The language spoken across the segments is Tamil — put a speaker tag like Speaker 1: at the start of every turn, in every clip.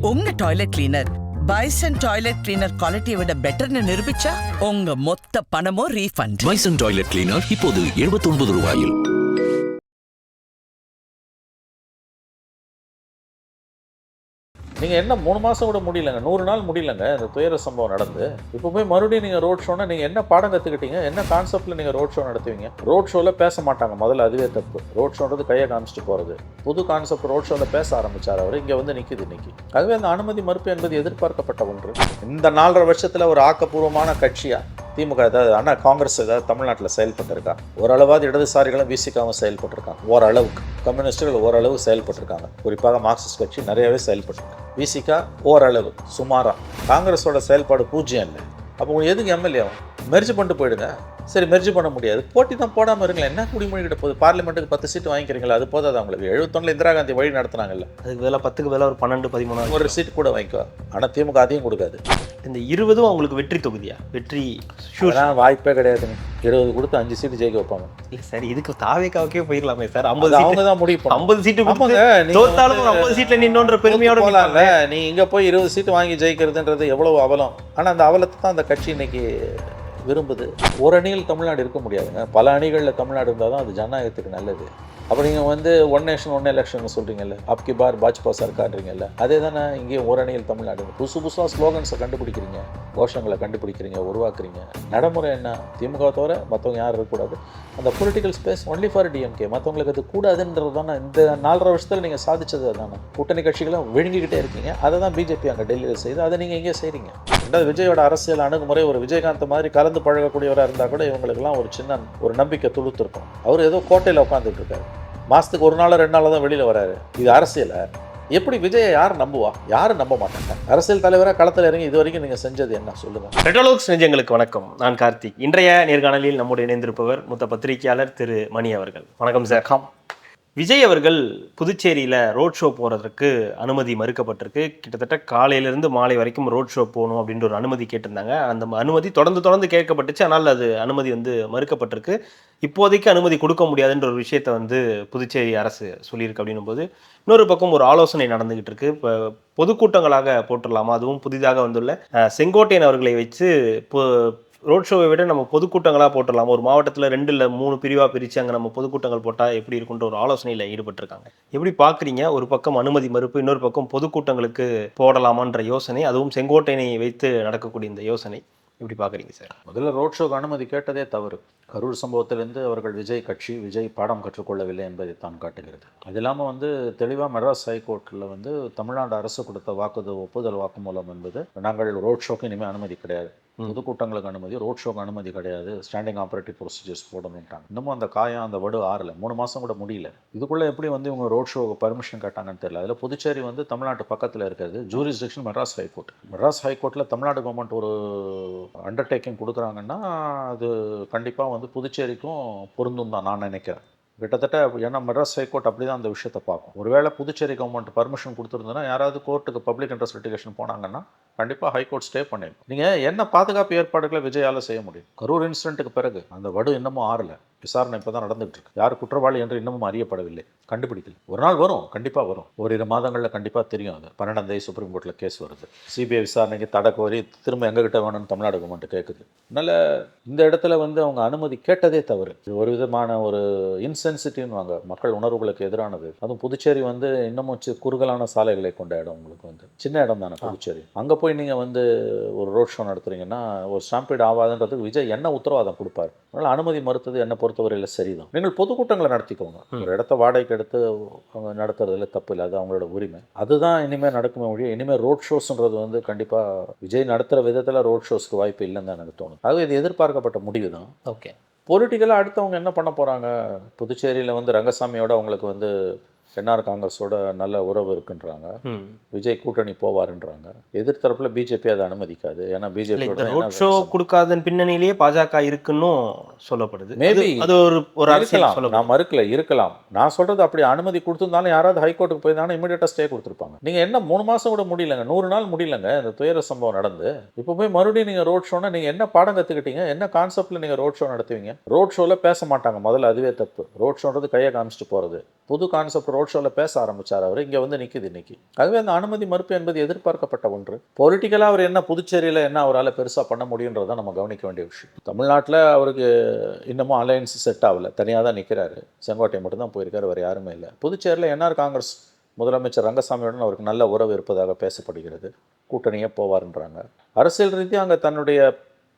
Speaker 1: உங்க டாய்லெட் கிளீனர் பைசன் டாய்லெட் கிளீனர் குவாலிட்டியை விட பெட்டர்னு நிரூபிச்சா உங்க மொத்த பணமும் ரீஃபண்ட்
Speaker 2: பைசன் டாய்லெட் கிளீனர் இப்போது 79 ரூபாயில்.
Speaker 3: நீங்கள் என்ன மூணு மாதம் கூட முடியலங்க நூறு நாள் முடியலங்க இந்த துயர சம்பவம் நடந்து. இப்போ போய் மறுபடியும் நீங்கள் ரோட் ஷோனா நீங்கள் என்ன பாடம் கற்றுக்கிட்டீங்க என்ன கான்செப்டில் நீங்கள் ரோட் ஷோ நடத்துவீங்க? ரோட் ஷோவில் பேச மாட்டாங்க முதல்ல அதுவே தப்பு. ரோட் ஷோன்றது கையை காமிச்சிட்டு போகிறது புது கான்செப்ட் ரோட் ஷோவில் பேச ஆரம்பித்தார் அவர் இங்கே வந்து நிற்கிது இன்னைக்கு. அதுவே அந்த அனுமதி மறுப்பு என்பது எதிர்பார்க்கப்பட்ட ஒன்று. இந்த நாலரை வருஷத்தில் ஒரு ஆக்கப்பூர்வமான கட்சியாக திமுக ஏதாவது ஆனால் காங்கிரஸ் ஏதாவது தமிழ்நாட்டில் செயல்பட்டிருக்கா? ஓரளவாவது இடதுசாரிகளும் விசிகாவும் செயல்பட்டுருக்காங்க. ஓரளவுக்கு. கம்யூனிஸ்டுகள் ஓரளவு செயல்பட்டுருக்காங்க. குறிப்பாக மார்க்சிஸ்ட் கட்சி நிறையவே செயல்பட்டுருக்காங்க விசிகா ஓரளவு. சுமாராக காங்கிரஸோட செயல்பாடு பூஜ்ஜியம் இல்லை. அப்போ உங்களுக்கு எதுக்கு எம்எல்ஏ ஆகும்? மெர்ஜ் பண்ணிட்டு போயிடுங்க. சரி மெர்ஜ் பண்ண முடியாது. போட்டி தான் போடாமல் இருங்களேன். என்ன குடிமொழிகிட்ட போகுது? பார்லிமெண்ட்டுக்கு பத்து சீட்டு வாங்கிக்கிறீங்களா? அது போதாது அவங்களுக்கு எழுபத்தொன்னில் இந்திரா காந்தி வழி நடத்துனாங்கல்ல.
Speaker 4: அதுக்கு வேலை பத்துக்கு வேலை ஒரு பன்னெண்டு பதிமூணு
Speaker 3: ஒரு சீட் கூட வாங்கிக்கோ. ஆனால் திமுக அதையும் கொடுக்காது.
Speaker 4: இந்த இருபதும் அவங்களுக்கு வெற்றி தொகுதியா? வெற்றி
Speaker 3: வாய்ப்பே கிடையாதுங்க. இருபது கொடுத்து அஞ்சு சீட்டு ஜெயிக்க வைப்பாங்க.
Speaker 4: இல்லை சார் இதுக்கு தாவேக்காவுக்கே போயிடலாமே சார். ஐம்பது
Speaker 3: அவங்க தான் முடிவு
Speaker 4: ஐம்பது சீட்டு தோத்தாலும் ஐம்பது சீட்ல நின்னோன்ற பெருமையோட
Speaker 3: போலாம்ல. நீ இங்க போய் இருபது சீட்டு வாங்கி ஜெயிக்கிறதுன்றது எவ்வளவு அவலம்? ஆனா அந்த அவலத்தை தான் அந்த கட்சி இன்னைக்கு விரும்புது. ஒரு அணியில் தமிழ்நாடு இருக்க முடியாதுங்க. பல அணிகளில் தமிழ்நாடு இருந்தால் தான் அது ஜனநாயகத்துக்கு நல்லது. அப்போ நீங்கள் வந்து ஒன் நேஷன் ஒன் எலெக்ஷன் சொல்கிறீங்கல்ல அப்கி பார் பாஜ்பா சர்க்கார்ன்றீங்கல்ல அதே தானே இங்கேயும் ஓரணியில் தமிழ்நாடு. புதுசு புதுசாக ஸ்லோகன்ஸை கண்டுபிடிக்கிறீங்க. கோஷங்களை கண்டுபிடிக்கிறீங்க உருவாக்குறீங்க. நடைமுறை என்ன? திமுக தவிர மற்றவங்க யாரும் இருக்கக்கூடாது. அந்த political space only for DMK மற்றவங்களுக்கு அது கூடாதுன்றது தானே. இந்த நாலரை வருஷத்தில் நீங்கள் சாதிச்சது தானே கூட்டணி கட்சிகளும் விழுங்கிக்கிட்டே இருக்கீங்க. அதை தான் பிஜேபி அங்கே டெல்லியில் செய்யுது. அதை நீங்கள் இங்கே செய்கிறீங்க ரெண்டாவது விஜயோட அரசியல் அணுகுமுறை ஒரு விஜயகாந்த் மாதிரி கலந்து பழகக்கூடியவராக இருந்தால் கூட இவங்களுக்கெல்லாம் ஒரு சின்ன ஒரு நம்பிக்கை துளுத்திருக்கும். அவர் ஏதோ கோட்டையில் உட்காந்துட்டு இருக்காரு. மாதத்துக்கு ஒரு நாள் ரெண்டு நாள் தான் வெளியில் வராரு. இது அரசியலை. எப்படி விஜயை யார் நம்புவா? யாரும் நம்ப மாட்டாங்க? அரசியல் தலைவராக களத்தில் இறங்கி இது வரைக்கும் நீங்கள் செஞ்சது என்ன? சொல்லுங்கள்
Speaker 4: ரெட்டோலோக்ஸ் நெஞ்சங்களுக்கு வணக்கம். நான் கார்த்திக். இன்றைய நேர்காணலில் நம்முடைய இணைந்திருப்பவர் மூத்த பத்திரிகையாளர் திரு மணி அவர்கள். வணக்கம் சார். விஜய் அவர்கள் புதுச்சேரியில் ரோட் ஷோ போகிறதுக்கு அனுமதி மறுக்கப்பட்டிருக்கு. கிட்டத்தட்ட காலையிலேருந்து மாலை வரைக்கும் ரோட் ஷோ போகணும் அப்படின்ற ஒரு அனுமதி கேட்டிருந்தாங்க. அந்த அனுமதி தொடர்ந்து தொடர்ந்து கேட்கப்பட்டுச்சு. ஆனால் அது அனுமதி வந்து மறுக்கப்பட்டிருக்கு. இப்போதைக்கு அனுமதி கொடுக்க முடியாதுன்ற ஒரு விஷயத்தை வந்து புதுச்சேரி அரசு சொல்லியிருக்கு அப்படின்னும் போது இன்னொரு பக்கம் ஒரு ஆலோசனை நடந்துகிட்டு இருக்கு. இப்போ பொதுக்கூட்டங்களாக போட்டுடலாமா? அதுவும் புதிதாக வந்துள்ள செங்கோட்டையன் அவர்களை வச்சு ரோட் ஷோவை விட நம்ம பொதுக்கூட்டங்களாக போட்டுடலாம். ஒரு மாவட்டத்தில் ரெண்டு இல்லை மூணு பிரிவாக பிரித்து அங்கே நம்ம பொதுக்கூட்டங்கள் போட்டால் எப்படி இருக்குன்ற ஒரு ஆலோசனையில் ஈடுபட்டிருக்காங்க. எப்படி பார்க்குறீங்க ஒரு பக்கம் அனுமதி மறுப்பு இன்னொரு பக்கம் பொதுக்கூட்டங்களுக்கு போடலாமான்ற யோசனை அதுவும் செங்கோட்டையனை வைத்து நடக்கக்கூடிய இந்த யோசனை. எப்படி பார்க்குறீங்க சார்?
Speaker 3: முதல்ல ரோட் ஷோக்கு அனுமதி கேட்டதே தவறு. கரூர் சம்பவத்திலிருந்து அவர்கள் விஜய் கட்சி விஜய் பாடம் கற்றுக்கொள்ளவில்லை என்பதை தான் காட்டுகிறது. அது இல்லாமல் வந்து தெளிவாக மெட்ராஸ் ஹைகோர்ட்டில் வந்து தமிழ்நாடு அரசு கொடுத்த வாக்குது ஒப்புதல் வாக்குமூலம் என்பது நாங்கள் ரோட் ஷோக்கு இனிமேல் அனுமதி கிடையாது. பொதுக்கூட்டங்களுக்கு அனுமதி ரோட் ஷோக்கு அனுமதி கிடையாது. ஸ்டாண்டிங் ஆப்ரேட்டிவ் ப்ரொசீஜர்ஸ் போடணுன்ட்டாங்க இன்னமும் அந்த காயம் அந்த வடு ஆறல. மூணு மாதம் கூட முடியல. இதுக்குள்ளே எப்படி வந்து இவங்க ரோட் ஷோக்கு பர்மிஷன் கேட்டாங்கன்னு தெரியல. அதில் புதுச்சேரி வந்து தமிழ்நாட்டு பக்கத்தில் இருக்கிறது ஜூரிஸ்டிக்ஷன் மெட்ராஸ் ஹைகோர்ட் மெட்ராஸ் ஹைகோர்ட்டில் தமிழ்நாடு கவர்மெண்ட் ஒரு அண்டர்டேக்கிங் கொடுக்குறாங்கன்னா அது கண்டிப்பாக வந்து புதுச்சேரிக்கும் பொருந்தும் தான் நான் நினைக்கிறேன். கிட்டத்தட்ட ஏன்னா மெட்ராஸ் ஹைகோர்ட் அப்படி தான் அந்த விஷயத்தை பார்க்கும். ஒருவேளை புதுச்சேரி கவர்மெண்ட் பர்மிஷன் கொடுத்துருந்ததுன்னா யாராவது கோர்ட்டுக்கு பப்ளிக் இன்ட்ரெஸ்ட் லிட்டிகேஷன் போனாங்கன்னா கண்டிப்பாக ஹைகோர்ட் ஸ்டே பண்ணிடும் நீங்கள் என்ன பாதுகாப்பு ஏற்பாடுகளை விஜயால செய்ய முடியும்? கரூர் இன்சிடென்ட்டுக்கு பிறகு அந்த வடு இன்னமும் ஆறல. விசாரணை இப்போ தான் நடந்துகிட்டு இருக்கு. யார் குற்றவாளி என்று இன்னமும் அறியப்படவில்லை. கண்டுபிடிக்கல. ஒரு நாள் வரும் கண்டிப்பாக வரும். ஓரிரு மாதங்களில் கண்டிப்பாக தெரியும் அது. பன்னெண்டாம் தேதி சுப்ரீம் கோர்ட்டில் கேஸ் வருது. சிபிஐ விசாரணைக்கு தடை கோரி திரும்ப எங்ககிட்ட வேணும்னு தமிழ்நாடு கவர்மெண்ட் கேட்குது அதனால் இந்த இடத்துல வந்து அவங்க அனுமதி கேட்டதே தவறு. இது ஒரு விதமான ஒரு இன்சென்சிட்டிவ்னு வாங்க மக்கள் உணர்வுகளுக்கு எதிரானது. அதுவும் புதுச்சேரி வந்து இன்னமும் சி- குறுகலான சாலைகளை கொண்ட இடம் உங்களுக்கு வந்து. சின்ன இடம் தானே புதுச்சேரி. அங்கே போய் நீங்கள் வந்து ஒரு ரோட் ஷோ நடத்துறீங்கன்னா ஒரு ஸ்டாம்பீட் ஆகாதுன்றதுக்கு விஜய் என்ன உத்தரவாதம் கொடுப்பார்? அதனால் அனுமதி மறுத்தது என்னை பொறுத்தவரையில் சரிதான். நீங்கள் பொதுக்கூட்டங்களை நடத்திக்கோங்க. ஒரு இடத்த வாடகைக்கு எடுத்து அவங்க நடத்துறதுல தப்பு இல்லை. அது அவங்களோட உரிமை. அதுதான் இனிமேல் நடக்குமே ஒழிய இனிமேல் ரோட் ஷோஸ்ன்றது வந்து கண்டிப்பாக விஜய் நடத்துகிற விதத்தில் ரோட் ஷோஸ்க்கு வாய்ப்பு இல்லைன்னு தான் எனக்கு தோணுது. ஆகவே இது எதிர்பார்க்கப்பட்ட முடிவு தான்.
Speaker 4: ஓகே
Speaker 3: பொலிட்டிக்கலாக அடுத்தவங்க என்ன பண்ண போகிறாங்க புதுச்சேரியில் வந்து ரங்கசாமியோட அவங்களுக்கு வந்து என்ஆர் காங்கிரஸோட நல்ல உறவு இருக்குன்றாங்க. விஜய் கூட்டணி போவாருன்றாங்க. எதிர்த்தரப்புல பிஜேபி அதை அனுமதிக்காது. ஏன்னா
Speaker 4: ரோட் ஷோ கொடுக்காதன் பின்னணியிலேயே பாஜக இருக்குன்னு சொல்லப்படுது. அது- ஒரு
Speaker 3: நான் மறுக்கல இருக்கலாம். நான் சொல்றது அப்படி அனுமதி கொடுத்திருந்தாலும் யாராவது ஹைகோர்ட்டுக்கு போயிருந்தாலும் இமீடியட்டா ஸ்டே கொடுத்துருப்பாங்க. நீங்க என்ன மூணு மாசம் கூட முடியலங்க. நூறு நாள் முடியலங்க. இந்த துயர சம்பவம் நடந்து. இப்போ போய் மறுபடியும் நீங்க ரோட் ஷோனா நீங்க என்ன பாடம் கத்துக்கிட்டீங்க? என்ன கான்செப்ட்ல நீங்க ரோட் ஷோ நடத்துவீங்க? ரோட் ஷோல பேச மாட்டாங்க. முதல்ல அதுவே தப்பு. ரோட் ஷோன்றது கையை காமிச்சிட்டு போறது. புது கான்செப்ட் ரோட் ஷோவில் பேச ஆரம்பிச்சார் அவர். இங்கே வந்து நிற்குது இன்னைக்கு. அதுவே அந்த அனுமதி மறுப்பு என்பது எதிர்பார்க்கப்பட்ட ஒன்று. பொலிட்டிக்கலாக அவர் என்ன புதுச்சேரியில் என்ன அவரால் பெருசாக பண்ண முடியுன்றதை நம்ம கவனிக்க வேண்டிய விஷயம். தமிழ்நாட்டில் அவருக்கு இன்னமும் அலையன்ஸ் செட் ஆகலை. தனியாக தான் நிற்கிறாரு செங்கோட்டை மட்டும்தான் போயிருக்காரு வேறு யாருமே இல்லை. புதுச்சேரியில் என்ஆர் காங்கிரஸ் முதலமைச்சர் ரங்கசாமியுடன் அவருக்கு நல்ல உறவு இருப்பதாக பேசப்படுகிறது. கூட்டணியே போவார்ன்றாங்க. அரசியல் ரீதியாக அங்கே தன்னுடைய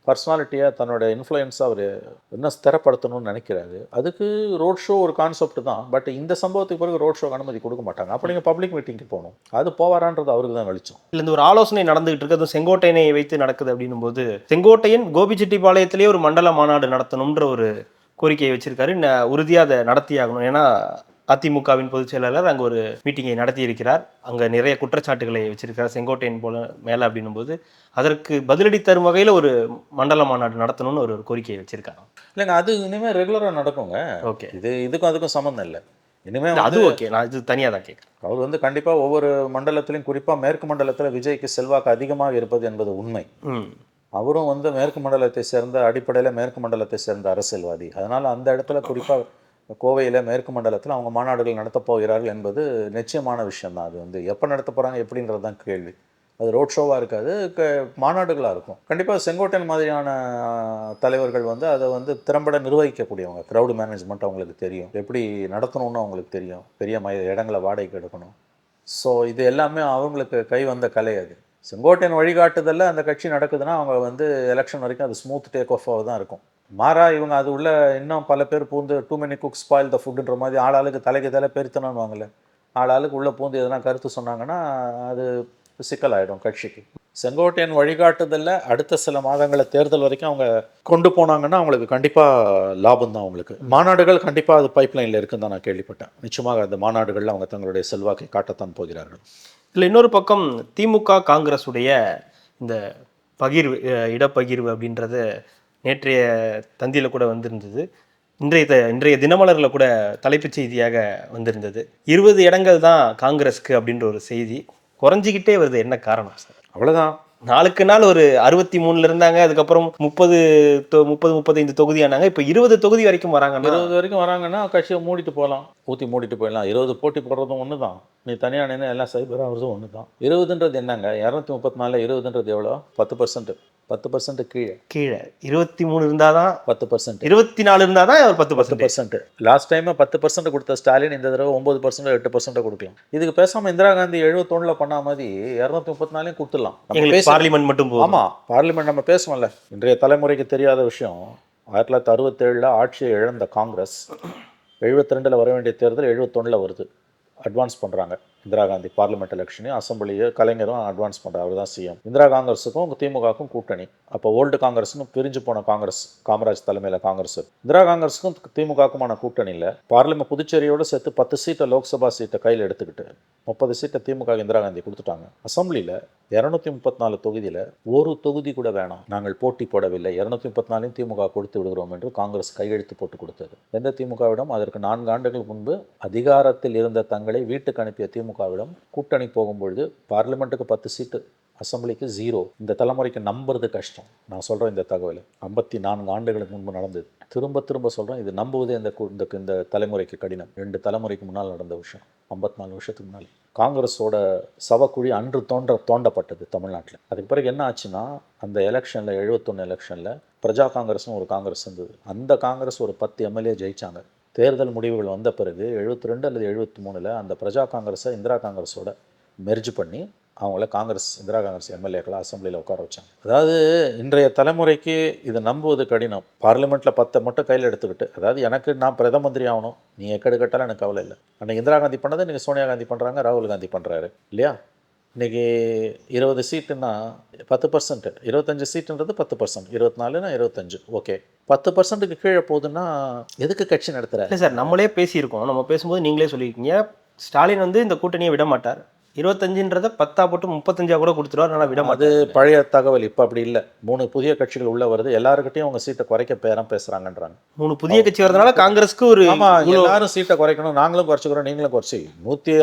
Speaker 3: பர்சனாலிட்டியை தன்னோட இன்ஃப்ளூயன்ஸை அவர் இன்னும் ஸ்திரப்படுத்தணும்னு நினைக்கிறாரு. அதுக்கு ரோட் ஷோ ஒரு கான்செப்ட் தான். பட் இந்த சம்பவத்துக்கு பிறகு ரோட் ஷோக்கு அனுமதி கொடுக்க மாட்டாங்க. அப்போ நீங்கள் பப்ளிக் மீட்டிங்க்கு போகணும். அது போவாரான்றது அவருக்கு தான் வெளிச்சம்.
Speaker 4: இல்லை இந்த ஒரு ஆலோசனை நடந்துகிட்டு இருக்கு. அதுவும் செங்கோட்டையனை வைத்து நடக்குது அப்படின்னும் போது செங்கோட்டையன் கோபிச்செட்டிப்பாளையத்திலேயே ஒரு மண்டல மாநாடு நடத்தணும்ன்ற ஒரு கோரிக்கையை வச்சிருக்காரு. ந- அதை நடத்தியாகணும். ஏன்னா அதிமுகவின் பொதுச் செயலாளர் அங்க ஒரு மீட்டிங்கை நடத்தி இருக்கிறார் அங்க நிறைய குற்றச்சாட்டுகளை வச்சிருக்கார் செங்கோட்டையன் போல மேல அப்படின்னும் போது அதற்கு பதிலடி தரும் வகையில ஒரு மண்டல மாநாடு நடத்தணும்னு ஒரு கோரிக்கையை வச்சிருக்காங்க.
Speaker 3: இல்லைங்க அது இனிமேல் ரெகுலராக நடக்குங்க.
Speaker 4: ஓகே.
Speaker 3: இது இதுக்கும் அதுக்கும் சம்மந்தம் இல்லை. இனிமேல்
Speaker 4: அது ஓகே. நான் இது தனியா தான் கேட்குறேன்
Speaker 3: அவர் வந்து கண்டிப்பாக ஒவ்வொரு மண்டலத்திலையும் குறிப்பாக மேற்கு மண்டலத்தில் விஜய்க்கு செல்வாக்கு அதிகமாக இருப்பது என்பது உண்மை. அவரும் வந்து மேற்கு மண்டலத்தை சேர்ந்த அடிப்படையில் மேற்கு மண்டலத்தை சேர்ந்த அரசியல்வாதி. அதனால் அந்த இடத்துல குறிப்பாக கோவையில் மேற்கு மண்டலத்தில் அவங்க மாநாடுகள் நடத்தப் போகிறார்கள் என்பது நிச்சயமான விஷயம்தான். அது வந்து எப்போ நடத்த போகிறாங்க எப்படின்றது தான் கேள்வி. அது ரோட் ஷோவாக இருக்காது க மாநாடுகளாக இருக்கும். கண்டிப்பாக செங்கோட்டையன் மாதிரியான தலைவர்கள் வந்து அதை வந்து திறம்பட நிர்வகிக்கக்கூடியவங்க. க்ரௌடு மேனேஜ்மெண்ட் அவங்களுக்கு தெரியும். எப்படி நடத்தணும்னு அவங்களுக்கு தெரியும். பெரிய ம இடங்களை வாடகைக்கு எடுக்கணும். ஸோ இது எல்லாமே அவங்களுக்கு கை வந்த கலை அது. செங்கோட்டையன் வழிகாட்டுதலில் அந்த கட்சி நடக்குதுன்னா அவங்க வந்து எலெக்ஷன் வரைக்கும் அது ஸ்மூத் டேக் ஆஃபாக தான் இருக்கும். மாறா இவங்க அது உள்ள இன்னும் பல பேர் பூந்து too many cooks boil the ஃபுட்டுன்ற மாதிரி ஆளாளுக்கு தலைக்கு தலை பெருத்தணும்னுவாங்கல்ல ஆளாளுக்கு உள்ளே பூந்து எதனா கருத்து சொன்னாங்கன்னா அது சிக்கலாயிடும் கட்சிக்கு. செங்கோட்டையன் வழிகாட்டுதலில் அடுத்த சில மாதங்களை தேர்தல் வரைக்கும் அவங்க கொண்டு போனாங்கன்னா அவங்களுக்கு கண்டிப்பாக லாபம் தான் அவங்களுக்கு. மாநாடுகள் கண்டிப்பாக அது பைப்லைனில் இருக்குன்னு தான் நான் கேள்விப்பட்டேன். நிச்சயமாக அந்த மாநாடுகளில் அவங்க தங்களுடைய செல்வாக்கை காட்டத்தான் போகிறார்கள்.
Speaker 4: இதில் இன்னொரு பக்கம் திமுக காங்கிரஸ் உடைய இந்த பகிர்வு இடப்பகிர்வு அப்படின்றது நேற்றைய தந்தியில் கூட வந்திருந்தது. இன்றைய த- இன்றைய தினமலரில் கூட தலைப்புச் செய்தியாக வந்திருந்தது. இருபது இடங்கள் தான் காங்கிரஸ்க்கு அப்படின்ற ஒரு செய்தி. குறைஞ்சிக்கிட்டே வருது. என்ன காரணம்? சார்
Speaker 3: அவ்வளோதான்
Speaker 4: நாளுக்கு நாள் ஒரு அறுபத்தி மூணுல இருந்தாங்க. அதுக்கப்புறம் முப்பது முப்பது முப்பத்தைந்து தொகுதி ஆனாங்க இப்போ இருபது தொகுதி வரைக்கும் வராங்கன்னா
Speaker 3: இருபது வரைக்கும் வராங்கன்னா கட்சியை மூடிட்டு போகலாம். ஊற்றி மூடிட்டு போயிடலாம். இருபது போட்டி போடுறதும் ஒன்று தான் நீ தனியாக நின்று எல்லாம் சைபர் ஆகிறதும் ஒன்று தான் இருபதுன்றது என்னங்க? இரநூத்தி முப்பத்தி நாலில் இருபதுன்றது எவ்வளோ? பத்து பர்சன்ட் பத்து பர்சன்ட் கீழே.
Speaker 4: கீழே. இருபத்தி மூணு இருந்தாதான்
Speaker 3: பத்து பர்சன்ட்
Speaker 4: இருபத்தி நாலு இருந்தாதான் ஒரு பத்து
Speaker 3: பத்து
Speaker 4: பர்சன்ட்
Speaker 3: லாஸ்ட் டைம் பத்து பர்சன்ட் கொடுத்த ஸ்டாலின் இந்த தடவை ஒன்பது பர்சன்ட் எட்டு பர்சன்ட் கொடுக்கலாம். இதுக்கு பேசாம இந்திரா காந்தி எழுபத்தொன்னுல பண்ண மாதிரி இரநூத்தி முப்பத்தி நாலையும் கொடுத்துடலாம்.
Speaker 4: பார்லிமெண்ட் மட்டும்
Speaker 3: ஆமா பார்லிமெண்ட் நம்ம பேசுவோம்ல. இன்றைய தலைமுறைக்கு தெரியாத விஷயம் ஆயிரத்தி தொள்ளாயிரத்தி அறுபத்தேழில் ஆட்சியை இழந்த காங்கிரஸ் எழுபத்தி ரெண்டில் வர வேண்டிய தேர்தல் எழுபத்தொன்னில் வருது. அட்வான்ஸ் பண்ணுறாங்க இந்திரா காந்தி பார்லிமெண்ட் எலெக்ஷனையும் அசம்பிளியை கலைஞரும் அட்வான்ஸ் பண்ணுறாரு அவர் தான் சிஎம் இந்திரா காங்கிரஸுக்கும் திமுகவுக்கும் கூட்டணி. அப்போ ஓல்டு காங்கிரஸுக்கும் பிரிஞ்சு போன காங்கிரஸ் காமராஜ் தலைமையில் காங்கிரஸ். இந்திரா காங்கிரஸுக்கும் திமுகவுக்குமான கூட்டணியில் பார்லிமெண்ட் புதுச்சேரியோடு சேர்த்து பத்து சீட்டை லோக்சபா சீட்டை கையில் எடுத்துக்கிட்டு முப்பது சீட்டை திமுக இந்திரா காந்தி கொடுத்துட்டாங்க. அசம்பிளியில் இரநூத்தி முப்பத்தி நாலு தொகுதியில் ஒரு தொகுதி கூட வேணாம். நாங்கள் போட்டி போடவில்லை. இரநூத்தி முப்பத்தி நாலையும் திமுக கொடுத்து விடுகிறோம் என்று காங்கிரஸ் கையெழுத்து போட்டு கொடுத்தது. எந்த திமுகவிடம்? அதற்கு நான்கு ஆண்டுகள் முன்பு அதிகாரத்தில் இருந்த தங்களை வீட்டுக்கு அனுப்பிய திமுக திமுகவிடம் கூட்டணி போகும்பொழுது பார்லிமெண்ட்டுக்கு பத்து சீட்டு அசம்பிளிக்கு ஜீரோ இந்த தலைமுறைக்கு நம்புறது கஷ்டம். நான் சொல்கிறேன் இந்த தகவலை. ஐம்பத்தி நான்கு ஆண்டுகளுக்கு முன்பு நடந்தது. திரும்ப திரும்ப சொல்கிறேன் இது நம்புவதே இந்த இந்த இந்த தலைமுறைக்கு கடினம். ரெண்டு தலைமுறைக்கு முன்னால் நடந்த விஷயம். ஐம்பத்தி நாலு வருஷத்துக்கு முன்னாடி காங்கிரஸோட சவக்குழி அன்று தோன்ற தோண்டப்பட்டது தமிழ்நாட்டில். அதுக்கு பிறகு என்ன ஆச்சுன்னா அந்த எலெக்ஷனில் எழுபத்தொன்று எலெக்ஷனில் பிரஜா காங்கிரஸ்னு ஒரு காங்கிரஸ் இருந்தது. அந்த காங்கிரஸ் ஒரு பத்து எம்எல்ஏ ஜெயிச்சாங்க. தேர்தல் முடிவுகள் வந்த பிறகு எழுபத்தி ரெண்டு அல்லது எழுபத்தி மூணில் அந்த பிரஜா காங்கிரஸை இந்திரா காங்கிரஸோட மெர்ஜ் பண்ணி அவங்கள காங்கிரஸ் இந்திரா காங்கிரஸ் எம்எல்ஏக்களை அசம்பிளியில் உட்கார வச்சாங்க. அதாவது இன்றைய தலைமுறைக்கு இதை நம்புவது கடினம். பார்லிமெண்ட்டில் பத்தை மட்டும் கையில் எடுத்துக்கிட்டு அதாவது எனக்கு நான் பிரதம மந்திரி ஆகணும். நீ எக்கடு கட்டாலும் எனக்கு கவலை இல்லை. அன்றைக்கி இந்திரா காந்தி பண்ணதை நீங்கள் சோனியா காந்தி பண்ணுறாங்க ராகுல் காந்தி பண்ணுறாரு இல்லையா? இன்னைக்கு இருபது சீட்டுன்னா பத்து பர்சன்ட் இருபத்தஞ்சு சீட்டுன்றது பத்து பர்சன்ட் இருபத்தினாலுனா இருபத்தஞ்சு. ஓகே பத்து பர்சன்ட்டுக்கு கீழே போகுதுன்னா எதுக்கு கட்சி நடத்துகிற
Speaker 4: இல்லை சார் நம்மளே பேசியிருக்கோம். நம்ம பேசும்போது நீங்களே சொல்லியிருக்கீங்க. ஸ்டாலின் வந்து இந்த கூட்டணியை விட மாட்டார். இருபத்தஞ்சுன்றத பத்தா போட்டு முப்பத்தஞ்சா கூட கொடுத்துருவாரு ஆனால் விட
Speaker 3: அது பழைய தகவல் இப்போ அப்படி இல்லை. மூணு புதிய கட்சிகள் உள்ள வருது எல்லாருக்கிட்டையும் அவங்க சீட்டை குறைக்க பேரம் பேசுறாங்கன்றாங்க.
Speaker 4: மூணு புதிய கட்சி வரதுனால காங்கிரஸ்க்கு ஒரு
Speaker 3: எல்லாரும் சீட்டை குறைக்கணும் நாங்களும் குறைச்சிக்கிறோம் நீங்களும் குறைச்சி. நூற்றி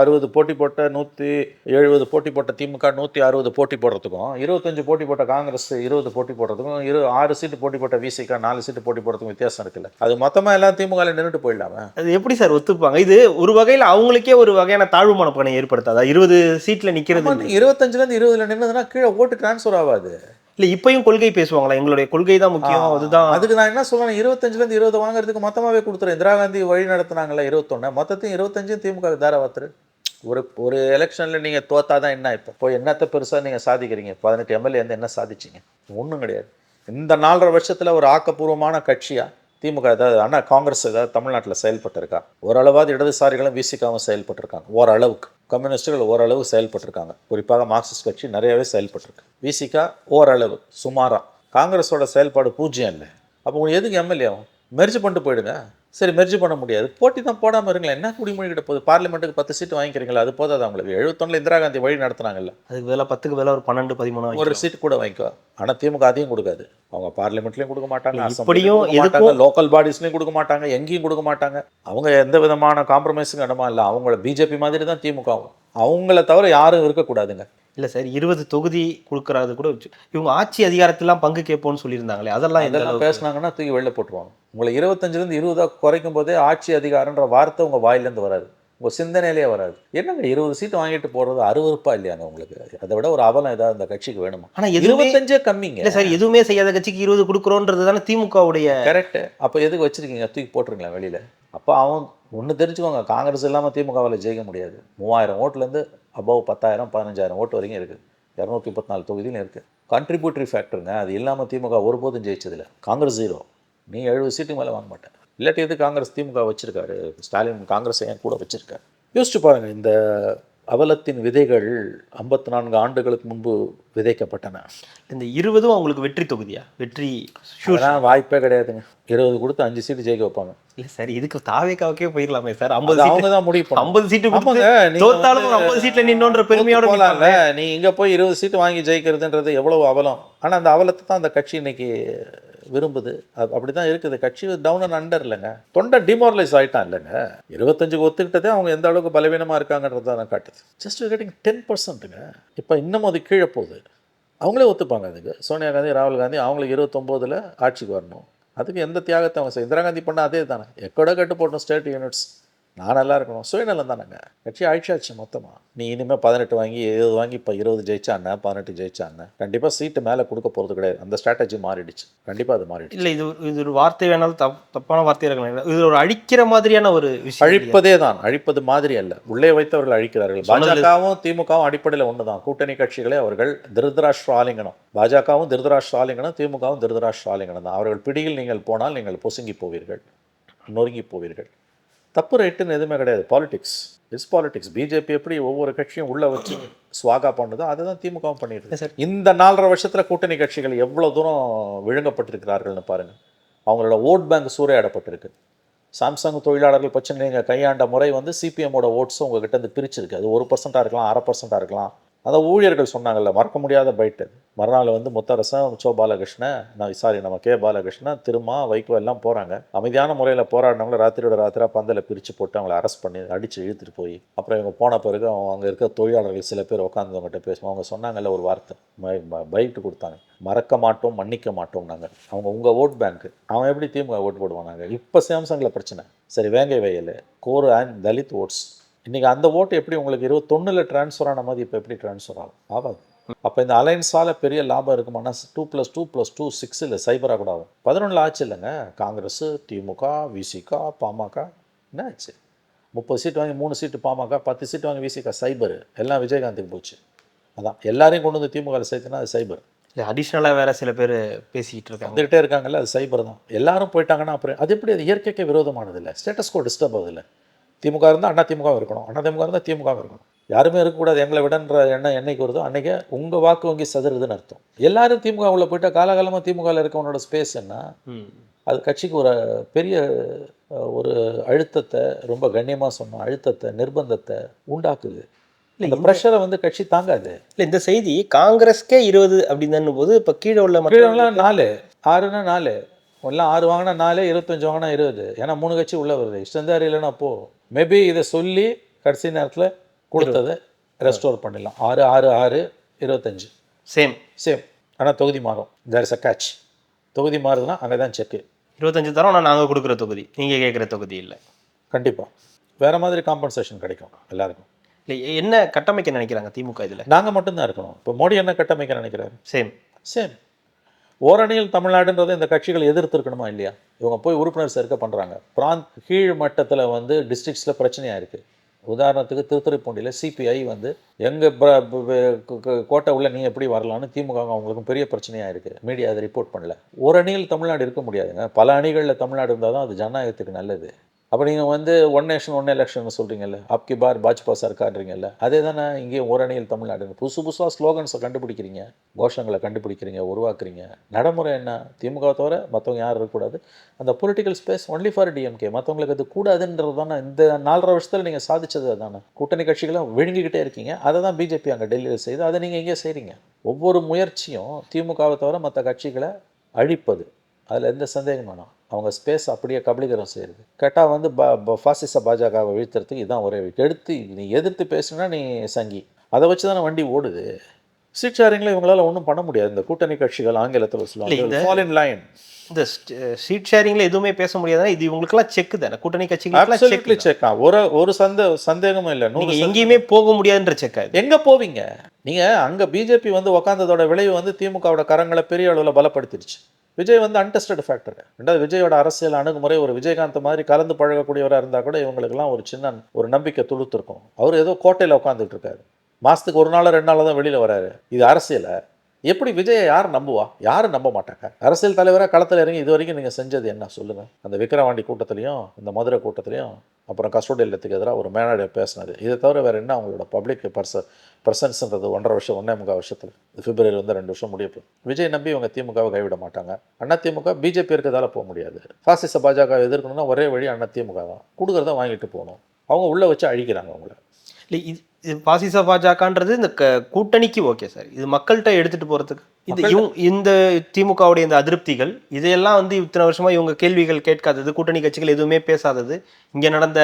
Speaker 3: அறுபது போட்டி போட்ட நூற்றி எழுபது போட்டி போட்ட திமுக நூற்றி அறுபது போட்டி போடுறதுக்கும் இருபத்தஞ்சு போட்டி போட்ட காங்கிரஸ் இருபது போட்டி போடுறதுக்கும் இரு ஆறு சீட்டு போட்டி போட்ட விசிக நாலு சீட்டு போட்டி போடுறதுக்கும் வித்தியாசம் இருக்குல்ல. அது மொத்தமாக எல்லாம் திமுக நின்றுட்டு போயிடலாமே.
Speaker 4: அது எப்படி சார் ஒத்துப்பாங்க? இது ஒரு வகையில் அவங்களுக்கே ஒரு வகையான தாழ்வு மனப்பானை ஏற்படுத்தாதா இருபது சீட்ல நிக்கிறது
Speaker 3: ஆமா, நீ இருபத்தஞ்சுலேருந்து இருபதுல நின்னதுன்னா கீழே ஓட்டு டிரான்ஸ்ஃபர் ஆகாது
Speaker 4: இல்ல இப்பயும் கொள்கை பேசுவாங்களா? எங்களுடைய கொள்கை தான் முக்கியம் அதுதான்.
Speaker 3: அதுக்கு நான் என்ன சொல்றேன் இருபத்தஞ்சுலேருந்து இருபது வாங்குறதுக்கு மொத்தமாவே கொடுத்துறேன். இந்திரா காந்தி வழி நடத்துனாங்கல்ல இருபத்தொன்னு. மொத்தத்தையும் இருபத்தஞ்சும் திமுக தாராவாத்துரு. ஒரு ஒரு எலெக்ஷன்ல நீங்க தோத்தாதான் என்ன இப்போ? போய் என்னத்தை பெருசா நீங்க சாதிக்கிறீங்க? பதினெட்டு எம்எல்ஏ வந்து என்ன சாதிச்சீங்க? ஒண்ணும் கிடையாது. இந்த நாலரை வருஷத்துல ஒரு ஆக்கப்பூர்வமான கட்சியா திமுக ஏதாவது ஆனால் காங்கிரஸ் ஏதாவது தமிழ்நாட்டில் செயல்பட்டிருக்கா? ஓரளவாவது இடதுசாரிகளும் விசிகாவும் செயல்பட்டிருக்காங்க. ஓரளவுக்கு. கம்யூனிஸ்டுகள் ஓரளவு செயல்பட்டிருக்காங்க. குறிப்பாக மார்க்சிஸ்ட் கட்சி நிறையவே செயல்பட்டிருக்கு. விசிகா ஓரளவு. சுமாராக காங்கிரஸோட செயல்பாடு பூஜ்ஜியம் இல்லை. அப்போ உங்களுக்கு எதுக்கு எம்எல்ஏ ஆகும்? பண்ணிட்டு போயிடுங்க. சரி மெர்ஜ் பண்ண முடியாது. போட்டி தான் போடாமல் இருங்களேன். என்ன குடிமொழிகிட்ட போகுது? பார்லிமெண்ட்டுக்கு பத்து சீட்டு வாங்கிக்கிறீங்களா? அது போதாது அவங்களுக்கு எழுபத்தொன்னில் இந்திரா காந்தி வழி நடத்துனாங்கல்ல.
Speaker 4: அதுக்கு பதிலாக பத்துக்கு பதிலாக ஒரு பன்னெண்டு பதிமூணு
Speaker 3: ஒரு. சீட் கூட வாங்கிக்கோ. ஆனால் திமுக அதையும் கொடுக்காது. அவங்க பார்லிமெண்ட்லையும் கொடுக்க மாட்டாங்க
Speaker 4: இப்படியும் எதுக்கும்
Speaker 3: லோக்கல் பாடிஸ்லையும் கொடுக்க மாட்டாங்க எங்கேயும் கொடுக்க மாட்டாங்க. அவங்க எந்த விதமான காம்ப்ரமைஸும் இடமா இல்லை. அவங்கள பிஜேபி மாதிரி தான் திமுகவும் அவங்கள தவிர யாரும் இருக்கக்கூடாதுங்க.
Speaker 4: இல்ல சார் இருபது தொகுதி கொடுக்கறது கூட இவங்க ஆட்சி அதிகாரத்திலாம் பங்கு கேட்போம்னு சொல்லியிருந்தாங்களே அதெல்லாம்
Speaker 3: இதெல்லாம்? பேசுனாங்கன்னா தூக்கி வெளில போட்டுருவாங்க உங்களை இருபத்தஞ்சிலேருந்து இருபதா குறைக்கும் போதே ஆட்சி அதிகாரன்ற வார்த்தை உங்கள் வாயிலேருந்து வராது உங்கள் சிந்தனையிலே வராது. என்னங்க இருபது சீட்டு வாங்கிட்டு போகிறது அருவருப்பா இல்லையாங்க உங்களுக்கு? அதை விட ஒரு அவலம் ஏதாவது அந்த கட்சிக்கு வேணுமா?
Speaker 4: ஆனா எதுவுமே
Speaker 3: இருபத்தஞ்சே கம்மிங்க.
Speaker 4: இல்ல சார் எதுவுமே செய்யாத கட்சிக்கு இருபது கொடுக்குறோன்றது தானே திமுகவுடைய
Speaker 3: கரெக்ட். அப்போ எதுக்கு வச்சிருக்கீங்க? தூக்கி போட்டுருங்களேன் வெளியில். அப்போ அவன் ஒன்று தெரிஞ்சுக்கோங்க. காங்கிரஸ் இல்லாமல் திமுகவில் ஜெயிக்க முடியாது. மூவாயிரம் ஓட்டுலேருந்து அபவ் பத்தாயிரம் பதினஞ்சாயிரம் ஓட்டு வரைக்கும் இருக்குது இரநூத்தி முப்பத்தி நாலு தொகுதியிலும் இருக்குது கான்ட்ரிபியூட்டரி ஃபேக்டருங்க அது இல்லாமல் திமுக ஒருபோதும் ஜெயிச்சதில்ல. காங்கிரஸ் ஜீரோ நீ எழுபது சீட்டு மேலே வாங்க மாட்டேன். இல்லாட்டி எது காங்கிரஸ் திமுக வச்சிருக்காரு? ஸ்டாலின் காங்கிரஸ் ஏன் கூட வச்சிருக்காரு? யோசிச்சு பாருங்க இந்த அவலத்தின் விதைகள் ஐம்பத்தி நான்கு ஆண்டுகளுக்கு முன்பு விதைக்கப்பட்டன.
Speaker 4: இந்த இருபதும் அவங்களுக்கு வெற்றி தொகுதியா? வெற்றி
Speaker 3: வாய்ப்பே கிடையாதுங்க. இருபது கொடுத்து அஞ்சு சீட்டு ஜெயிக்க வைப்பாங்க.
Speaker 4: இல்ல சார் இதுக்கு தாவேக்காவுக்கே போயிடலாமே சார் ஐம்பது
Speaker 3: அவங்க தான் முடிவு.
Speaker 4: ஐம்பது சீட்டு தோத்தாலும் ஐம்பது சீட்ல நின்னோன்ற பெருமையோட நிப்பாங்க.
Speaker 3: நீ இங்க போய் இருபது சீட்டு வாங்கி ஜெயிக்கிறதுன்றது எவ்வளவு அவலம்? ஆனா அந்த அவலத்தை தான் அந்த கட்சி இன்னைக்கு விரும்புது. அது அப்படிதான் இருக்குது. கட்சி டவுன் அண்ட் அண்டர் இல்லைங்க. தொண்டை டிமாரலைஸ் ஆகிட்டான் இல்லைங்க. இருபத்தஞ்சுக்கு ஒத்துக்கிட்டதே அவங்க எந்த அளவுக்கு பலவீனமாக இருக்காங்கன்றது தான் காட்டுது. ஜஸ்ட் கெட்டிங் டென் பர்சன்ட்டுங்க இப்போ இன்னும் அது கீழே போகுது. அவங்களே ஒத்துப்பாங்க அதுக்கு. சோனியா காந்தி ராகுல் காந்தி அவங்களுக்கு இருபத்தொம்போதில் ஆட்சிக்கு வரணும். அதுக்கு எந்த தியாகத்தை அவங்க இந்திரா காந்தி பண்ணால் அதே தானே எக்கோட கட்டு போட்டோம் ஸ்டேட் யூனிட்ஸ் நான் நல்லா இருக்கணும். சுயநலம் தானேங்க. கட்சி ஆயிடுச்சாச்சு மொத்தமாக நீ இனிமேல் பதினெட்டு வாங்கி இருபது வாங்கி இப்போ இருபது ஜெயிச்சாண்ணே பதினெட்டு ஜெயிச்சாண்ணே கண்டிப்பாக சீட்டு மேலே கொடுக்க போகிறது கிடையாது. அந்த ஸ்ட்ராட்டஜி மாறிடுச்சு. கண்டிப்பாக அது மாறிடுச்சு.
Speaker 4: இல்ல இது இது ஒரு வார்த்தை வேணாலும் தப் தப்பான வார்த்தையா இருக்கலாம். இது ஒரு அழிக்கிற மாதிரியான ஒரு விஷயம்?
Speaker 3: அழிப்பதே தான். அழிப்பது மாதிரி அல்ல. உள்ளே வைத்தவர்கள் அழிக்கிறார்கள். பாஜகவும் திமுகவும் அடிப்படையில் ஒன்று தான் கூட்டணி கட்சிகளே அவர்கள் திருதராஷ்டிர ஆலிங்கனம் பாஜகவும் திருதராஷ்டிர ஆலிங்கனம் திமுகவும் திருதராஷ்டிர ஆலிங்கனம் தான். அவர்கள் பிடியில் நீங்கள் போனால் நீங்கள் பொசுங்கி போவீர்கள். நொறுங்கி போவீர்கள். தப்பு ரைட்டுன்னு எதுவுமே கிடையாது. பாலிடிக்ஸ் இட்ஸ் பாலிடிக்ஸ் பிஜேபி எப்படி ஒவ்வொரு கட்சியும் உள்ள வச்சு ஸ்வாகா பண்ணுதோ அதை தான் திமுகவும் பண்ணிடுது
Speaker 4: சார்.
Speaker 3: இந்த நாலரை வருஷத்துல கூட்டணி கட்சிகள் எவ்வளவு தூரம் விழுங்கப்பட்டிருக்கிறார்கள்னு பாருங்க. அவங்களோட ஓட் பேங்க் சூறையாடப்பட்டிருக்கு. சாம்சங் தொழிலாளர்கள் பிரச்சனை நீங்கள் கையாண்ட முறை வந்து சிபிஎம்மோட ஓட்ஸும் உங்ககிட்ட இருந்து பிரிச்சிருக்கு. அது ஒரு பர்சண்ட்டாக இருக்கலாம் அரை பர்சண்ட்டாக இருக்கலாம். அந்த ஊழியர்கள் சொன்னாங்கல்ல மறக்க முடியாத பைட்டு மறுநாள் வந்து முத்தரசன் சோ பாலகிருஷ்ணன் நான் சாரி நம்ம கே பாலகிருஷ்ணன் திருமா வைகோ எல்லாம் போகிறாங்க அமைதியான முறையில் போராடினவங்கள ராத்திரியோட ராத்திரா பந்தலை பிரித்து போட்டு அவங்கள அரெஸ்ட் பண்ணி அடித்து இழுத்துட்டு போய் அப்புறம் இவங்க போன பிறகு அவங்க அங்கே இருக்க தொழிலாளர்கள் சில பேர் உட்காந்தவங்ககிட்ட பேசுவோம் அவங்க சொன்னாங்கல்ல ஒரு வார்த்தை பைட்டு கொடுத்தாங்க. மறக்க மாட்டோம் மன்னிக்க மாட்டோம் நாங்கள் அவங்க உங்கள் ஓட் பேங்க்கு அவன் எப்படி திமுக ஓட்டு போடுவான் நாங்கள் இப்போ சாம்சங்கில் பிரச்சனை. சரி வேங்கை வயல் கோர் அண்ட் தலித் ஓட்ஸ் இன்றைக்கி அந்த ஓட்டு எப்படி உங்களுக்கு இருபத்தொன்னில் ட்ரான்ஸ்ஃபர் ஆன மாதிரி இப்போ எப்படி ட்ரான்ஸ்ஃபர் ஆகும்? ஆகாது. அப்போ இந்த அலைன்ஸால் பெரிய லாபம் இருக்குமானா two plus two plus two six இல்லை சைபராக கூட ஆகும். பதினொன்றில் ஆச்சு இல்லைங்க. காங்கிரஸ் திமுக விசிகா பாமக. என்ன ஆச்சு? முப்பது சீட் வாங்கி மூணு சீட்டு பாமக பத்து சீட் வாங்கி விசிகா சைபர் எல்லாம் விஜயகாந்துக்கு போச்சு. அதான். எல்லாரையும் கொண்டு வந்து திமுகவில் சேர்த்துனா அது சைபர்
Speaker 4: இல்ல அடிஷ்னலா வேற சில பேர் பேசிக்கிட்டு இருக்காங்க.
Speaker 3: வந்துகிட்டே இருக்காங்கல்ல அது சைபர் தான். எல்லாரும் போயிட்டாங்கன்னா அப்புறம் அது எப்படி அது இயற்கைக்கு விரோதமானது இல்லை? ஸ்டேட்டஸ் கோ டிஸ்டர்ப் ஆகுது இல்லை? திமுக இருந்தால் அண்ணா திமுக இருக்கணும். அண்ணா திமுக இருந்தால் திமுக இருக்கணும். யாருமே இருக்கக்கூடாது எங்களை விடன்ற எண்ணம் என்னைக்கு வருதோ அன்னைக்கு உங்கள் வாக்கு வங்கி சதுருதுன்னு அர்த்தம். எல்லாரும் திமுக உள்ள போயிட்டா காலகாலமாக திமுகவில் இருக்கவனோட ஸ்பேஸ் என்ன. அது கட்சிக்கு ஒரு பெரிய ஒரு அழுத்தத்தை ரொம்ப கண்ணியமாக சொன்ன அழுத்தத்தை நிர்பந்தத்தை உண்டாக்குது. இந்த ப்ரெஷரை வந்து கட்சி தாங்காது.
Speaker 4: இல்லை இந்த செய்தி காங்கிரஸ்க்கே இருபது அப்படின்னு போது இப்போ கீழே உள்ள
Speaker 3: கீழெல்லாம் நாலு. ஆறுனா நாலு. எல்லாம் ஆறு வாங்கினா நாலு இருபத்தஞ்சு வாங்கினா இருபது. ஏன்னா மூணு கட்சி உள்ள வருது. இஷ்டந்தாரி இல்லைன்னா போ. மேபி இதை சொல்லி கடைசி நேரத்தில் கொடுத்ததை ரெஸ்டோர் பண்ணிடலாம். ஆறு ஆறு ஆறு இருபத்தஞ்சு.
Speaker 4: சேம்
Speaker 3: சேம் ஆனால் தொகுதி மாறும். தேர் இஸ் அ கேட்ச் தொகுதி மாறுதுன்னா அங்கே தான் செக்கு
Speaker 4: இருபத்தஞ்சு தரோம் ஆனால் நாங்கள் கொடுக்குற தொகுதி. நீங்கள் கேட்குற தொகுதி இல்லை.
Speaker 3: கண்டிப்பாக வேறு மாதிரி காம்பன்சேஷன் கிடைக்கும் எல்லாருக்கும்.
Speaker 4: இல்லை என்ன கட்டமைக்க நினைக்கிறாங்க திமுக இதில்?
Speaker 3: நாங்கள் மட்டும்தான் இருக்கணும். இப்போ மோடி என்ன கட்டமைக்க நினைக்கிறாரு?
Speaker 4: சேம்
Speaker 3: சேம் ஓரணியில் தமிழ்நாடுன்றதை இந்த கட்சிகள் எதிர்த்துருக்கணுமா இல்லையா? இவங்க போய் உறுப்பினர் சேர்க்க பண்ணுறாங்க பிராந்த் கீழ் மட்டத்தில் வந்து டிஸ்ட்ரிக்ஸில் பிரச்சனையாக இருக்குது உதாரணத்துக்கு திருத்துறைப்பூண்டியில் சிபிஐ வந்து எங்கள் கோட்டை உள்ள நீ எப்படி வரலான்னு திமுக அவங்களுக்கும் பெரிய பிரச்சனையாக இருக்குது மீடியா அதை ரிப்போர்ட் பண்ணல. ஒரு அணியில் தமிழ்நாடு இருக்க முடியாதுங்க. பல அணிகளில் தமிழ்நாடு இருந்தால் தான் அது ஜனநாயகத்துக்கு நல்லது. அப்போ நீங்கள் வந்து ஒன் நேஷன் ஒன் எலெக்ஷன் சொல்கிறீங்கல்ல அப்கி பார் பாஜ்பா சர்க்கார்ன்றீங்கல்ல. அதே தானே இங்கேயும் ஓரணியில் தமிழ்நாடு புதுசு புதுசாக ஸ்லோகன்ஸை கண்டுபிடிக்கிறீங்க. கோஷங்களை கண்டுபிடிக்கிறீங்க உருவாக்குறீங்க. நடைமுறை என்ன? திமுக தவிர மற்றவங்க யாரும் இருக்கக்கூடாது. அந்த political space only for DMK மற்றவங்களுக்கு அது கூடாதுன்றது தானே. இந்த நாலரை வருஷத்தில் நீங்கள் சாதிச்சது தானே கூட்டணி கட்சிகளும் விழுங்கிக்கிட்டே இருக்கீங்க. அதை தான் பிஜேபி அங்கே டெல்லியில் செய்து அதை நீங்கள் இங்கே செய்கிறீங்க ஒவ்வொரு முயற்சியும் திமுகவை தவிர மற்ற கட்சிகளை அழிப்பது. அதில் எந்த சந்தேகம் வேணாம். அவங்க ஸ்பேஸ் அப்படியே கபலீகரம் செய்யுது கேட்டால் வந்து பா ப- பாசிச பாஜகவை வீழ்த்துறதுக்கு இதான் ஒரே எடுத்து நீ எதிர்த்து பேசுனா நீ சங்கி. அதை வச்சு தானே வண்டி ஓடுது. சீட் ஷேரிங்கில் இவங்களால ஒன்றும் பண்ண முடியாது. இந்த கூட்டணி கட்சிகள் ஆங்கிலத்தில் சொல்லுவாங்க. லைன்
Speaker 4: இந்த சீட் ஷேரிங்கில் எதுவுமே பேச முடியாதுன்னா இது இவங்களுக்குலாம் செக் தானே. கூட்டணி கட்சிகளுக்குலாம் செக்
Speaker 3: அப்சல்யூட்லி செக் ஒரு ஒரு சந்த சந்தேகமும் இல்லை.
Speaker 4: நீங்கள் எங்கேயுமே போக முடியாதுன்ற செக் அது
Speaker 3: எங்க போவீங்க? நீங்க அங்க பிஜேபி வந்து உக்காந்ததோட விளைவு வந்து திமுகவோட கரங்களை பெரிய அளவில் பலப்படுத்திடுச்சு. விஜய் வந்து அன்டெஸ்டட் ஃபேக்டர் ரெண்டாவது விஜயோட அரசியல் அணுகுமுறை ஒரு விஜயகாந்த் மாதிரி கலந்து பழகக்கூடியவராக இருந்தால் கூட இவங்களுக்கெல்லாம் ஒரு சின்ன ஒரு நம்பிக்கை துளுத்துருக்கும் அவர் ஏதோ கோட்டையில் உட்காந்துட்டு இருக்காரு. மாதத்துக்கு ஒரு நாள் ரெண்டு நாள் தான் வெளியில் வராரு. இது அரசியலை? எப்படி விஜயை யார் நம்புவா? யாரும் நம்ப மாட்டாங்க? அரசியல் தலைவராக களத்தில் இறங்கி இது வரைக்கும் நீங்கள் செஞ்சது என்ன? சொல்லுங்கள் அந்த விக்கிரவாண்டி கூட்டத்துலையும் இந்த மதுரை கூட்டத்துலையும் அப்புறம் கஸ்டோடியலத்துக்கு எதிராக ஒரு மேனாடு பேசினது. இதை தவிர வேறு என்ன அவங்களோட பப்ளிக் பர்ச பிரசன்ஸ்ன்றது ஒன்றரை வருஷம் ஒன்றே முக்கால் வருஷத்தில்? பிப்ரவரி வந்து ரெண்டு வருஷம் முடிய போகும் விஜய் நம்பி இவங்க திமுகவை கைவிட மாட்டாங்க. அண்ணா திமுக பிஜேபி இருக்கிறதால போக முடியாது. பாசிச பாஜக எதிர்க்கணும்னா ஒரே வழி அண்ணா திமுக தான். கொடுக்குறத வாங்கிட்டு போகணும். அவங்க உள்ளே வச்சு அழிக்கிறாங்க அவங்கள.
Speaker 4: இல்லை இது இது பாசிச பாஜகன்றது இந்த கூட்டணிக்கு ஓகே சார். இது மக்கள்கிட்ட எடுத்துட்டு போறதுக்கு. இது இந்த திமுகவுடைய இந்த அதிருப்திகள் இதையெல்லாம் வந்து இத்தனை வருஷமா இவங்க கேள்விகள் கேட்காதது கூட்டணி கட்சிகள் எதுவுமே பேசாதது இங்க நடந்த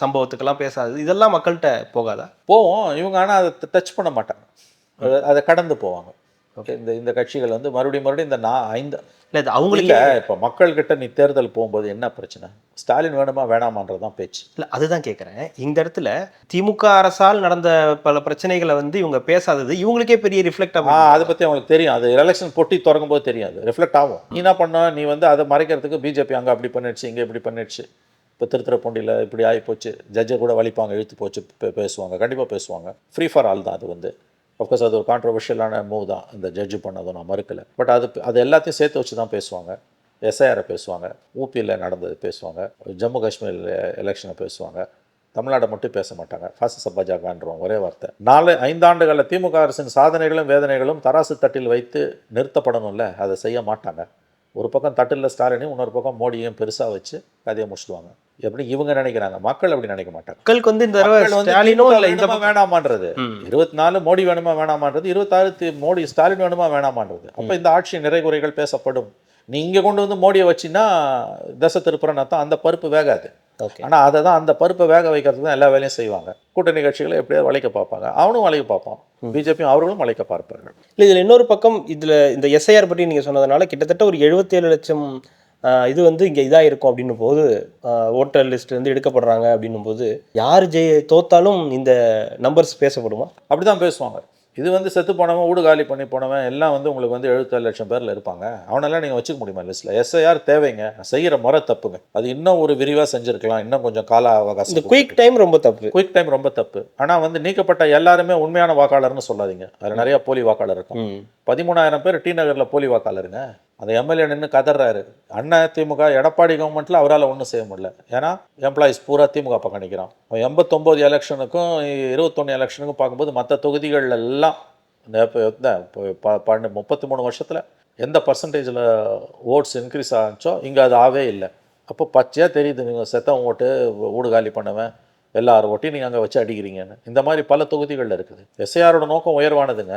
Speaker 4: சம்பவத்துக்கெல்லாம் பேசாதது இதெல்லாம் மக்கள்கிட்ட போகாதா?
Speaker 3: போவோம். இவங்க ஆனால் அதை டச் பண்ண மாட்டாங்க. அதை கடந்து போவாங்க. ஓகே இந்த இந்த கட்சிகள் வந்து மறுபடியும் மறுபடியும் இந்த நான் ஐந்து
Speaker 4: இல்லை இது அவங்களுக்கு
Speaker 3: இப்போ மக்கள்கிட்ட நீ தேர்தல் போகும்போது என்ன பிரச்சனை? ஸ்டாலின் வேணுமா வேணாமான்றது தான் பேச்சு.
Speaker 4: இல்லை அதுதான் கேட்குறேன் இந்த இடத்துல திமுக அரசால் நடந்த பல பிரச்சனைகளை வந்து இவங்க பேசாதது இவங்களுக்கே பெரிய ரிஃப்ளெக்ட் ஆகும்
Speaker 3: அதை பற்றி அவங்களுக்கு தெரியும். அது எலெக்ஷன் பொட்டி திறக்கும் போது தெரியும் அது ரிஃப்ளெக்ட் ஆகும். நீ என்ன பண்ண? நீ வந்து அதை மறைக்கிறதுக்கு பிஜேபி அங்கே அப்படி பண்ணிடுச்சு இங்கே இப்படி பண்ணிடுச்சு. இப்போ திருத்துறைப்பூண்டியில் இப்படி ஆகி போச்சு. ஜட்ஜை கூட வலிப்பாங்க இழுத்து போச்சு பேசுவாங்க கண்டிப்பாக பேசுவாங்க. ஃப்ரீ ஃபார் ஆல் தான் அது வந்து. அஃப்கோர்ஸ் அது ஒரு கான்ட்ரவர்ஷியலான மூவ் தான். இந்த ஜட்ஜு பண்ணதும் நான் மறுக்கலை. பட் அது அது எல்லாத்தையும் சேர்த்து வச்சு தான் பேசுவாங்க. எஸ்ஐஆரை பேசுவாங்க. ஊபியில் நடந்தது பேசுவாங்க. ஜம்மு காஷ்மீர் எலெக்ஷனை பேசுவாங்க. தமிழ்நாடை மட்டும் பேச மாட்டாங்க. ஃபாசிச பாஜகன்றோம் ஒரே வார்த்தை. நாலு ஐந்தாண்டுகளில் திமுக அரசின் சாதனைகளும் வேதனைகளும் தராசு தட்டில் வைத்து நிறுத்தப்படணும்ல? அதை செய்ய மாட்டாங்க. ஒரு பக்கம் தட்டில் ஸ்டாலினையும் இன்னொரு பக்கம் மோடியையும் பெருசாக வச்சு கதையை முடிச்சிடுவாங்க. எப்படி இவங்க நினைக்கிறாங்க? மக்கள் அப்படி நினைக்க மாட்டாங்க.
Speaker 4: மக்களுக்கு வந்து இந்த
Speaker 3: வேணுமா வேணாமான்றது. இருபத்தி நாலு மோடி வேணுமா வேணாமான்றது. இருபத்தாறு மோடி ஸ்டாலின் வேணுமா வேணாமான்றது. அப்போ இந்த ஆட்சி நிறைகுறைகள் பேசப்படும். நீ இங்கே கொண்டு வந்து மோடியை வச்சின்னா தசை திருப்புறன்னா தான் அந்த பருப்பு வேகாது. ஆனால் அதை தான் அந்த பருப்பை வேக வைக்கிறதுக்கு தான் எல்லா வேலையும் செய்வாங்க. கூட்டணி கட்சிகளை எப்படியாவது வளைக்க பார்ப்பாங்க. அவனும் வளைக்க பார்ப்பான். பிஜேபியும் அவர்களும் வளைக்க பார்ப்பார்கள்.
Speaker 4: இல்லை இதில் இன்னொரு பக்கம் இதில் இந்த எஸ்ஐஆர் பற்றி நீங்கள் சொன்னதுனால கிட்டத்தட்ட ஒரு எழுபத்தேழு லட்சம் இது வந்து இங்கே இதாக இருக்கும் அப்படின்னும் போது ஓட்டர் லிஸ்ட் வந்து எடுக்கப்படுறாங்க அப்படின்னும் போது யார் ஜெய தோத்தாலும் இந்த நம்பர்ஸ் பேசப்படுமா?
Speaker 3: அப்படி தான் பேசுவாங்க. இது வந்து செத்து போனவன் வீடு காலி பண்ணி போனவன் எல்லாம் வந்து உங்களுக்கு வந்து எழுபத்தேழு லட்சம் பேரில் இருப்பாங்க. அவனெல்லாம் நீங்கள் வச்சுக்க முடியுமா லிஸ்ட்டில் எஸ்ஐஆர் தேவைங்க. செய்கிற முறை தப்புங்க. அது இன்னும் ஒரு விரிவாக செஞ்சுருக்கலாம். இன்னும் கொஞ்சம் கால
Speaker 4: இந்த
Speaker 3: அவகாசம்
Speaker 4: குயிக் டைம் ரொம்ப தப்பு.
Speaker 3: குயிக் டைம் ரொம்ப தப்பு. ஆனால் வந்து நீக்கப்பட்ட எல்லாருமே உண்மையான வாக்காளர்னு சொல்லாதீங்க. அதில் நிறைய போலி வாக்காளர் இருக்கும் பதிமூணாயிரம் பேர் டி நகரில் போலி வாக்காளருங்க. அந்த எம்எல்ஏ நின்று கதறாரு அண்ணா திமுக எடப்பாடி கவர்மெண்ட்டில் அவரால் ஒன்றும் செய்ய முடியல. ஏன்னா எம்ப்ளாயிஸ் பூரா திமுக பக்கம் நிற்கிறான் அவன் எண்பத்தொம்போது எலெக்ஷனுக்கும் இருபத்தொன்று எலெக்ஷனுக்கும் பார்க்கும்போது மற்ற தொகுதிகள் எல்லாம் இந்த இப்போ ப- பன்னெண்டு முப்பத்தி மூணு வருஷத்தில் எந்த பர்சன்டேஜில் ஓட்ஸ் இன்க்ரீஸ் ஆச்சோ இங்கே அது ஆவே இல்லை. அப்போ பச்சையாக தெரியுது நீங்கள் செத்தவன் ஓட்டு வீடு காலி பண்ணவன் எல்லார் ஓட்டையும் நீங்கள் அங்கே வச்சு அடிக்கிறீங்கன்னு. இந்த மாதிரி பல தொகுதிகளில் இருக்குது. எஸ்ஐஆரோட நோக்கம் உயர்வானதுங்க.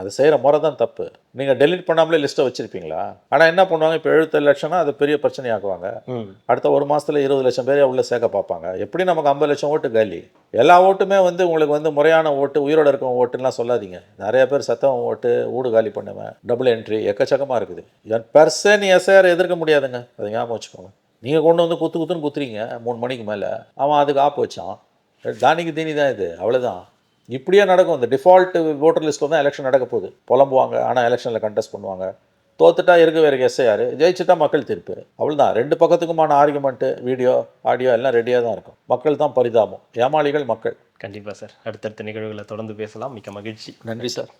Speaker 3: அது செய்கிற முறை தான் தப்பு. நீங்கள் டெலீட் பண்ணாமலே லிஸ்ட்டை வச்சுருப்பீங்களா? ஆனால் என்ன பண்ணுவாங்க? இப்போ எழுபத்தேழு லட்சம்னா அது பெரிய பிரச்சனையாக்குவாங்க. அடுத்த ஒரு மாசத்துல இருபது லட்சம் பேரை உள்ள சேர்க்க பார்ப்பாங்க. எப்படி நமக்கு ஐம்பது லட்சம் ஓட்டு காலி? எல்லா ஓட்டுமே வந்து உங்களுக்கு வந்து முறையான ஓட்டு உயிரோட இருக்கும் ஓட்டுலாம் சொல்லாதீங்க. நிறைய பேர் சத்தம் ஓட்டு ஊடு காலி பண்ணுவேன். டபுள் என்ட்ரி எக்கச்சக்கமாக இருக்குது. என் பெர்சன் எஸ்ஆர் எதிர்க்க முடியாதுங்க. அதை ஞாபகம் வச்சுக்கோங்க. நீங்கள் கொண்டு வந்து குத்து குத்துன்னு குத்துறீங்க மூணு மணிக்கு மேலே. அவன் அதுக்கு ஆப்பு வச்சான். தானிக்கு தீனி தான் இது. அவ்வளோதான் இப்படியே நடக்கும். இந்த டிஃபால்ட் ஓட்டர் லிஸ்ட்டில் தான் எலெக்ஷன் நடக்க போகுது. புலம்புவாங்க. ஆனால் எலெக்ஷனில் கண்டெஸ்ட் பண்ணுவாங்க. தோத்துட்டா இருக்க வேறு எஸ்ஐஆர் ஜெயிச்சுட்டா மக்கள் தீர்ப்பு. அவ்வளோதான் ரெண்டு பக்கத்துக்குமான ஆர்குமெண்ட்டு வீடியோ ஆடியோ எல்லாம் ரெடியாக தான் இருக்கும். மக்கள் தான் பரிதாபம். ஏமாளிகள் மக்கள்.
Speaker 4: கண்டிப்பா சார் அடுத்தடுத்த நிகழ்வுகளை தொடர்ந்து பேசலாம். மிக்க மகிழ்ச்சி.
Speaker 3: நன்றி சார்